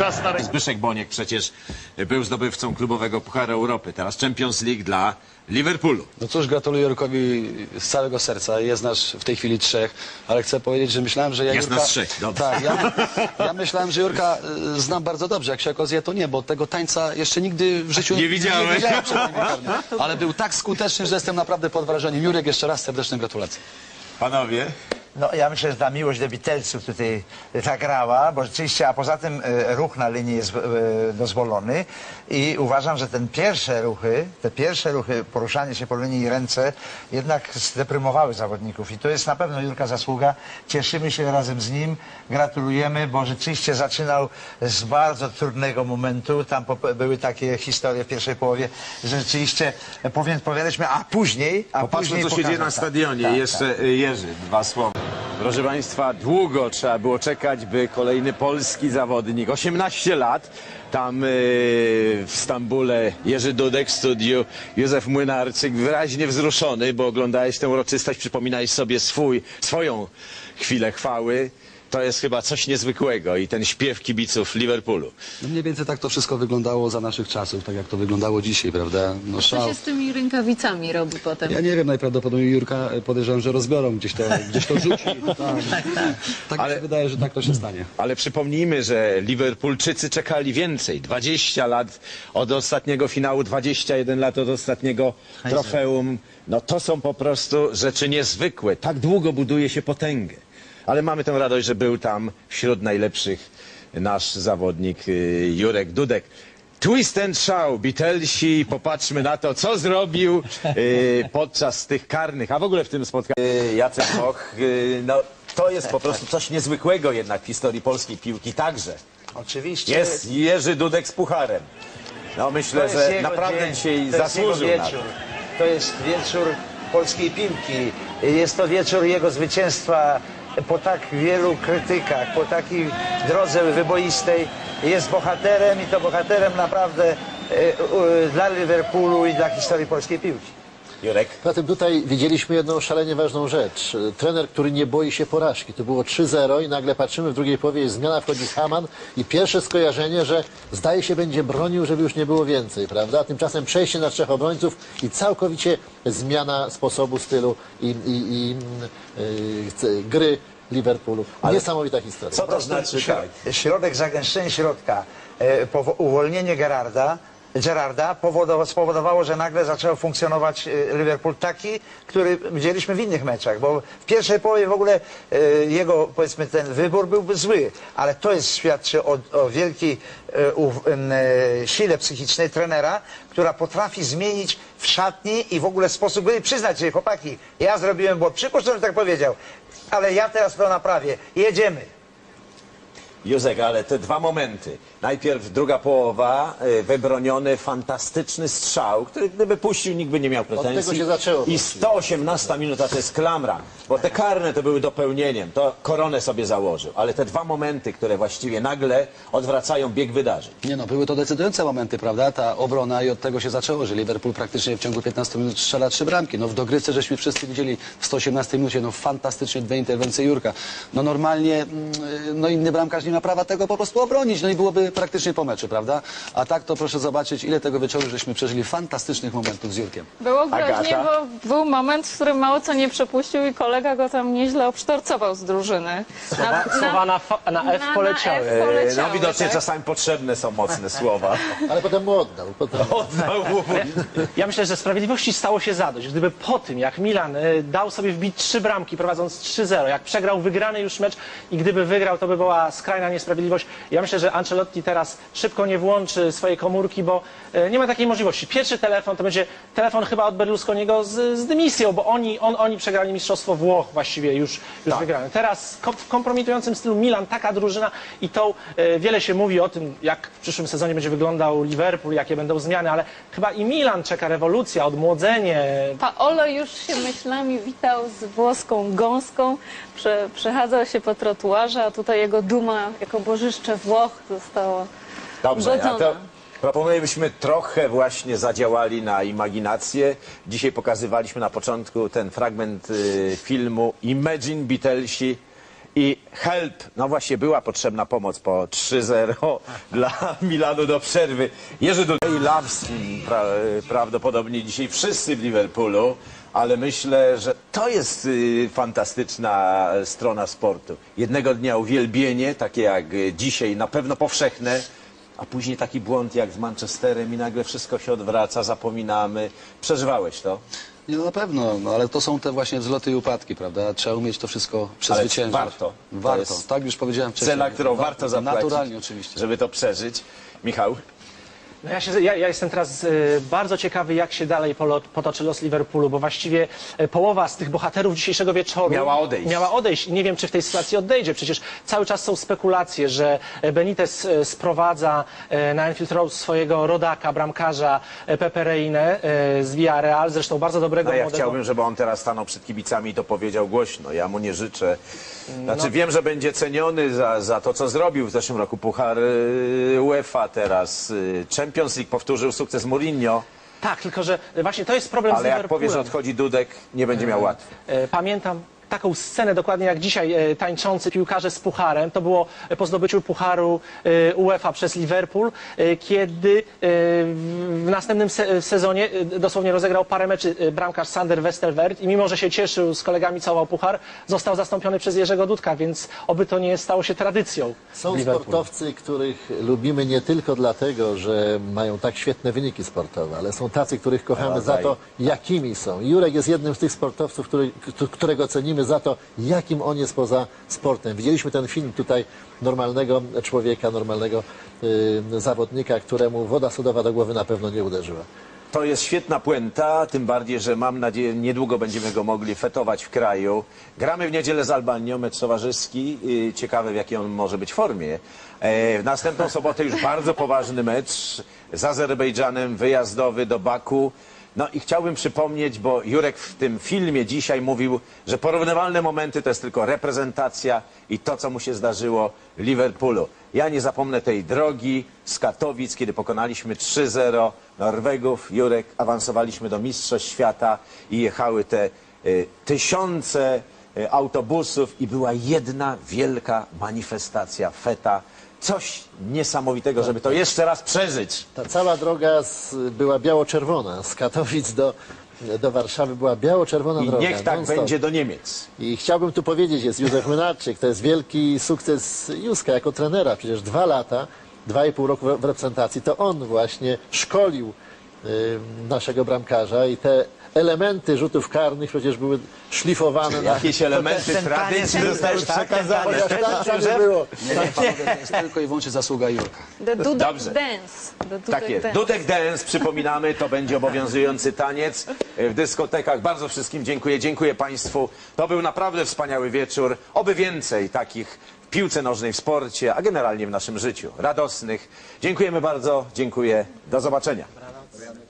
Czas na Zbyszek Boniek przecież był zdobywcą klubowego Pucharu Europy. Teraz Champions League dla Liverpoolu. No cóż, gratuluję Jurkowi z całego serca. Jest nas w tej chwili trzech, ale chcę powiedzieć, że myślałem, że ja Jest Jurka... nas trzech, dobrze. Tak, ja, ja myślałem, że Jurka y, znam bardzo dobrze. Jak się okazuje, to nie, bo tego tańca jeszcze nigdy w życiu Nie widziałeś. Nie widziałem pewnie. ale był tak skuteczny, że jestem naprawdę pod wrażeniem. Jurek, jeszcze raz serdeczne gratulacje. Panowie, No ja myślę, że ta miłość do Beatlesów tutaj zagrała, bo rzeczywiście, a poza tym e, ruch na linii jest e, dozwolony i uważam, że ten pierwsze ruchy, te pierwsze ruchy, poruszanie się po linii i ręce jednak zdeprymowały zawodników i to jest na pewno Jurka zasługa. Cieszymy się razem z nim, gratulujemy, bo rzeczywiście zaczynał z bardzo trudnego momentu. Tam były takie historie w pierwszej połowie, że rzeczywiście e, powiem, powiadaliśmy, a później, a popatrzmy później co się dzieje na tak, stadionie. tak, Jeszcze y, Jerzy, dwa słowa. Proszę Państwa, długo trzeba było czekać, by kolejny polski zawodnik, 18 lat, tam y, w Stambule Jerzy Dudek w studiu, Józef Młynarczyk, wyraźnie wzruszony, bo oglądałeś tę uroczystość, przypominałeś sobie swój, swoją chwilę chwały. To jest chyba coś niezwykłego i ten śpiew kibiców Liverpoolu. No mniej więcej tak to wszystko wyglądało za naszych czasów, tak jak to wyglądało dzisiaj, prawda? No Co szał. się z tymi rękawicami robi potem? Ja nie wiem, najprawdopodobniej Jurka e, podejrzewam, że rozbiorą gdzieś to, gdzieś to rzuci. Tak, tak mi się wydaje, że tak to się stanie. Ale przypomnijmy, że Liverpoolczycy czekali więcej. 20 lat od ostatniego finału, 21 lat od ostatniego trofeum. No to są po prostu rzeczy niezwykłe. Tak długo buduje się potęgę. Ale mamy tę radość, że był tam wśród najlepszych nasz zawodnik y, Jurek Dudek. Twist and shout, Beatlesi, popatrzmy na to, co zrobił y, podczas tych karnych, a w ogóle w tym spotkaniu. Y, Jacek Boch, y, no to jest po prostu coś niezwykłego jednak w historii polskiej piłki także. Oczywiście. Jest Jerzy Dudek z pucharem. No myślę, że naprawdę dzień, dzisiaj to jest zasłużył jego na to. wieczór. To jest wieczór polskiej piłki. Jest to wieczór jego zwycięstwa po tak wielu krytykach, po takiej drodze wyboistej. Jest bohaterem i to bohaterem naprawdę e, dla Liverpoolu i dla historii polskiej piłki. Jurek? Poza tym tutaj widzieliśmy jedną szalenie ważną rzecz. Trener, który nie boi się porażki. To było 3-0 i nagle patrzymy w drugiej połowie, jest zmiana, wchodzi Haman i pierwsze skojarzenie, że zdaje się będzie bronił, żeby już nie było więcej, prawda? Tymczasem przejście na trzech obrońców i całkowicie zmiana sposobu, stylu i, i, i yy, gry Liverpoolu. Niesamowita historia. Co to znaczy? Tak. Środek, zagęszczenie środka, e, uwolnienie Gerarda, Gerarda powodowało, spowodowało, że nagle zaczął funkcjonować e, Liverpool taki, który widzieliśmy w innych meczach, bo w pierwszej połowie w ogóle e, jego, powiedzmy, ten wybór byłby zły, ale to jest świadczy o, o wielkiej em, e, sile psychicznej trenera, która potrafi zmienić w szatni i w ogóle sposób gry przyznać się, chłopaki, ja zrobiłem błąd, przypuszczam, że tak powiedział, ale ja teraz to naprawię, jedziemy. Józek, ale te dwa momenty. Najpierw druga połowa, y, wybroniony, fantastyczny strzał, który gdyby puścił, nikt by nie miał pretensji. tego się zaczęło I 118 minuta to jest klamra, bo te karne to były dopełnieniem, to koronę sobie założył. Ale te dwa momenty, które właściwie nagle odwracają bieg wydarzeń. Nie no, były to decydujące momenty, prawda? Ta obrona i od tego się zaczęło, że Liverpool praktycznie w ciągu 15 minut strzela trzy bramki. No w dogrywce żeśmy wszyscy widzieli w 118 minucie, no fantastycznie dwie interwencje Jurka. No normalnie, mm, no inny bramkarz nie ma prawa tego po prostu obronić, no i byłoby praktycznie po meczu, prawda? A tak to proszę zobaczyć, ile tego wieczoru żeśmy przeżyli fantastycznych momentów z Jurkiem. Było groźnie, Agata? bo był moment, w którym mało co nie przepuścił i kolega go tam nieźle obsztorcował z drużyny. Na, Słowa na, fa- na F poleciały. Na F poleciały no widocznie tak? czasami potrzebne są mocne słowa. Ale potem mu oddał. Potem... Oddał mu. Ja myślę, że sprawiedliwości stało się zadość. Gdyby po tym, jak Milan y, dał sobie wbić trzy bramki, prowadząc 3-0, jak przegrał wygrany już mecz i gdyby wygrał, to by była skrajna niesprawiedliwość. Ja myślę, że Ancelotti teraz szybko nie włączy swojej komórki, bo y, nie ma takiej możliwości. Pierwszy telefon to będzie telefon chyba od Berlusconiego z, z dymisją, bo oni, on, oni przegrali Mistrzostwo Włoch właściwie już, już wygrane. Teraz w kompromitującym stylu Milan, taka drużyna i tą y, wiele się mówi o tym, jak w przyszłym sezonie będzie wyglądał Liverpool, jakie będą zmiany, ale chyba i Milan czeka rewolucja, odmłodzenie. Paolo już się myślami witał z włoską gąską, prze, przechadzał się po trotuarze, a tutaj jego duma jako bożyszcze Włoch zostało Dobrze, a to proponuję, byśmy trochę właśnie zadziałali na imaginację. Dzisiaj pokazywaliśmy na początku ten fragment y, filmu Imagine Beatlesi I help, no właśnie była potrzebna pomoc po 3-0 dla Milanu do przerwy. Jerzy Dudek i Lamskin pra, prawdopodobnie dzisiaj wszyscy w Liverpoolu, ale myślę, że to jest y, fantastyczna e, strona sportu. Jednego dnia uwielbienie, takie jak y, dzisiaj, na pewno powszechne, a później taki błąd jak z Manchesterem i nagle wszystko się odwraca, zapominamy. Przeżywałeś to? Nie, no na pewno, no, ale to są te właśnie wzloty i upadki, prawda? Trzeba umieć to wszystko przezwyciężyć. warto. To Warto, jest tak już powiedziałem wcześniej. Cena, którą warto zapłacić, Naturalnie oczywiście. żeby to przeżyć. Michał? No ja, się, ja, ja jestem teraz e, bardzo ciekawy, jak się dalej polo, potoczy los Liverpoolu, bo właściwie e, połowa z tych bohaterów dzisiejszego wieczoru Miała odejść. Miała odejść. I nie wiem, czy w tej sytuacji odejdzie. Przecież cały czas są spekulacje, że e, Benitez e, sprowadza e, na Anfield Road swojego rodaka, bramkarza e, Pepe Reinę e, z Villarreal, zresztą bardzo dobrego No ja młodego... chciałbym, żeby on teraz stanął przed kibicami i to powiedział głośno. Ja mu nie życzę. Znaczy wiem, że będzie ceniony za, za to, co zrobił w zeszłym roku. Puchar y, UEFA teraz. y, Champions League powtórzył sukces Mourinho. Tak, tylko że właśnie to jest problem z Ale jak Liverpoolem. powie, że odchodzi Dudek, nie będzie miał łatwo. E, Pamiętam taką scenę dokładnie jak dzisiaj e, tańczący piłkarze z pucharem. To było po zdobyciu pucharu e, UEFA przez Liverpool, e, kiedy w następnym se sezonie dosłownie rozegrał parę meczy bramkarz Sander Westerwert i mimo, że się cieszył z kolegami całował puchar, został zastąpiony przez Jerzego Dudka, więc oby to nie stało się tradycją. Są sportowcy, których lubimy nie tylko dlatego, że mają tak świetne wyniki sportowe, ale są tacy, których kochamy za to, jakimi są. Jurek jest jednym z tych sportowców, który, którego cenimy za to, jakim on jest poza sportem. Widzieliśmy ten film tutaj normalnego człowieka, normalnego y, zawodnika, któremu woda sodowa do głowy na pewno nie uderzyła. To jest świetna puenta, tym bardziej, że mam nadzieję, niedługo będziemy go mogli fetować w kraju. Gramy w niedzielę z Albanią, mecz towarzyski. Yy, Ciekawe, w jakiej on może być formie. E, w następną sobotę już bardzo poważny mecz z Azerbejdżanem, wyjazdowy do Baku. No i chciałbym przypomnieć, bo Jurek w tym filmie dzisiaj mówił, że porównywalne momenty to jest tylko reprezentacja i to, co mu się zdarzyło w Liverpoolu. Ja nie zapomnę tej drogi z Katowic, kiedy pokonaliśmy 3-0 Norwegów. Jurek, awansowaliśmy do Mistrzostw Świata i jechały te y, tysiące y, autobusów i była jedna wielka manifestacja, feta. Coś niesamowitego, żeby to jeszcze raz przeżyć. Ta cała droga z, była biało-czerwona. Z Katowic do, do Warszawy była biało-czerwona I droga. niech tak non-stop. będzie do Niemiec. I chciałbym tu powiedzieć, jest Józef Młynarczyk, to jest wielki sukces Józka jako trenera. Przecież dwa lata, dwa i pół roku w reprezentacji, to on właśnie szkolił naszego bramkarza i te elementy rzutów karnych przecież były szlifowane na... Jakieś elementy tradycji zostały tak, przekazane. Chociaż tak nie było. Nie, nie, panowie, to jest tylko i wyłącznie zasługa Jurka. The Dudek Dobrze. Dance. The Dudek Tak jest. Dance. Dudek Dance, przypominamy, to będzie obowiązujący taniec w dyskotekach. Bardzo wszystkim dziękuję. Dziękuję Państwu. To był naprawdę wspaniały wieczór. Oby więcej takich w piłce nożnej, w sporcie, a generalnie w naszym życiu. Radosnych. Dziękujemy bardzo. Dziękuję. Do zobaczenia. Todavía